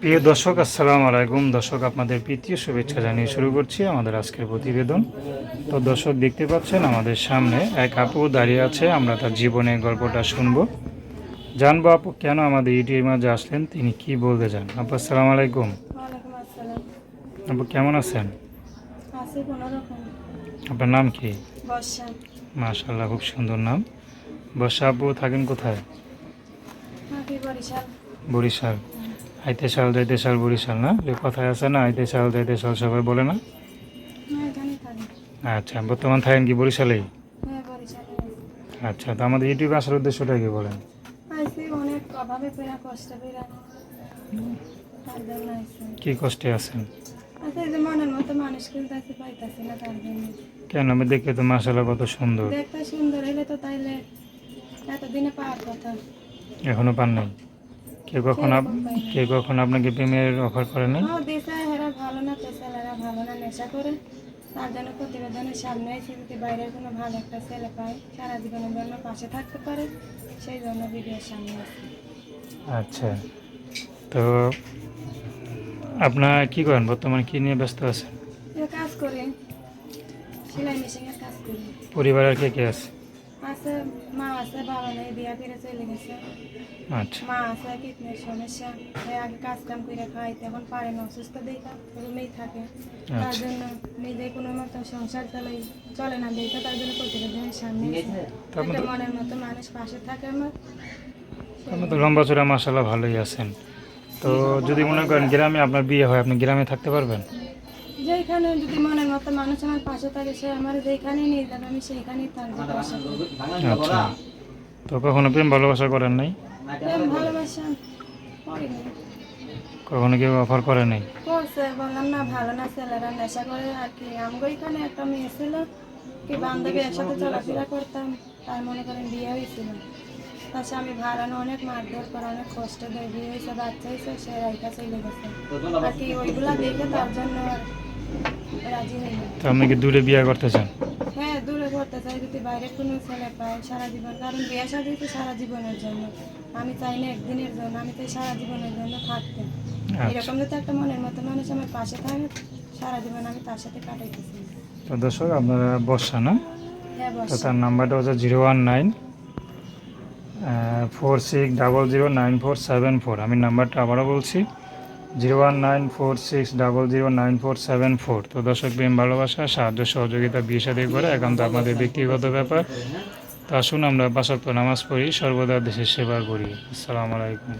প্রিয় দর্শক আসসালামু আলাইকুম। দর্শক আপনাদের প্রীতীয় শুভেচ্ছা জানিয়ে শুরু করছি আমাদের আজকের প্রতিবেদন। তো দর্শক দেখতে পাচ্ছেন আমাদের সামনে এক আপু দাঁড়িয়ে আছে আমরা তার জীবনের গল্পটা শুনব। জানব আপু কেন আমাদের ইউটিউবের মাঝে আসলেন তিনি কি বলতে চান? আপু আসসালামু আলাইকুম। আপু কেমন আছেন? আপনার নাম কি? মাশাল্লাহ খুব সুন্দর নাম। বর্ষা আপু থাকেন কোথায়? বরিশাল। আইতে সাল যাইতে সাল বরিশাল না? যে কথায় আছে না আইতে সাল যাইতে সাল সবাই বলে না? আচ্ছা বর্তমান থাকেন কি বরিশালেই? হ্যাঁ আচ্ছা তো আমাদের ইউটিউবে আসার উদ্দেশ্যটা কি বলেন? কি কষ্টে আছেন? আচ্ছা কেন? আমি দেখে তো মাসাল্লাহ কত সুন্দর। দেখতে সুন্দর হলে তো তাইলে এতদিনে পাওয়ার কথা। এখনও পান নাই? কেউ কখন কেউ কখন আপনাকে প্রেমের অফার করে নাই হেরা ভালো না ভালো না নেশা করে। তার জন্য প্রতিবেদনের সামনে এসে যদি বাইরের কোনো ভালো একটা ছেলে পায়। সারা জীবনের জন্য পাশে থাকতে পারে সেই জন্য ভিডিওর সামনে আচ্ছা। তো আপনার কি করেন? বর্তমানে কি নিয়ে ব্যস্ত আছেন? কাজ করি। সেলাই মেশিনের কাজ করি। পরিবারের কে কে আছে? আছে মা আছে বাবা নেই বিয়া করে চলে গেছে। আচ্ছা। মা আছে কিডনির সমস্যা সে আগে কাজ কাম করে খাইতে এখন পারে না অসুস্থ দেখা রুমেই থাকে। তার আচ্ছা জন্য নিজে কোনো মতো সংসার চালাই চলে না দেখে তার জন্য প্রতিবেদনের সামনে একটা মনের মতো মানুষ পাশে থাকে আমার। আপনি তো লম্বা চড়া মাসাল্লাহ ভালোই আছেন। তো যদি মনে করেন গ্রামে আপনার বিয়ে হয় আপনি গ্রামে থাকতে পারবেন? যেখানে যদি মনের মতো মানুষ আমার পাশে থাকে সে আমার যেখানে নিয়ে যাবে আমি সেইখানেই থাকব আশা আচ্ছা। তো কখনো প্রেম ভালোবাসা করেন নাই? প্রেম ভালোবাসা করিনি। কখনো কেউ অফার করে নাই? করছে বললাম না ভালো না ছেলেরা নেশা করে আর কি। আমগো এখানে একটা মেয়ে ছিল কি বান্ধবী একসাথে চলাফেরা করতাম তার মনে করেন বিয়ে হয়েছিল। তার স্বামী ভাড়ানো অনেক মারধর করে অনেক কষ্ট দেয় বিয়ে হয়েছে বাচ্চা হয়েছে সে রাইকা চলে গেছে। আর কি ওইগুলা দেখে তার জন্য তো আপনি কি দূরে বিয়ে করতে চান? হ্যাঁ দূরে করতে চাই যদি বাইরে কোনো ছেলে পায় সারা জীবন। কারণ বিয়ে শাদী তো সারা জীবনের জন্য। আমি চাই না একদিনের জন্য আমি চাই সারা জীবনের জন্য থাকতে। আচ্ছা। এরকম যদি একটা মনের মতো মানুষ আমার পাশে থাকে সারা জীবন আমি তার সাথে কাটাইতেছি। তো দর্শক আপনারা বর্ষা না? হ্যাঁ তো তার নাম্বারটা হচ্ছে zero one nine four six double zero nine four seven four. আমি নাম্বারটা আবারও বলছি। Zero one nine four six double zero nine four seven four. তো দর্শক প্রেম, ভালোবাসা, সাহায্য, সহযোগিতা, বিয়ে করে একান্ত আপনাদের ব্যক্তিগত ব্যাপার। তা আসুন আমরা বাসক্ত নামাজ পড়ি, সর্বদা দেশের সেবা করি। আসসালামু আলাইকুম।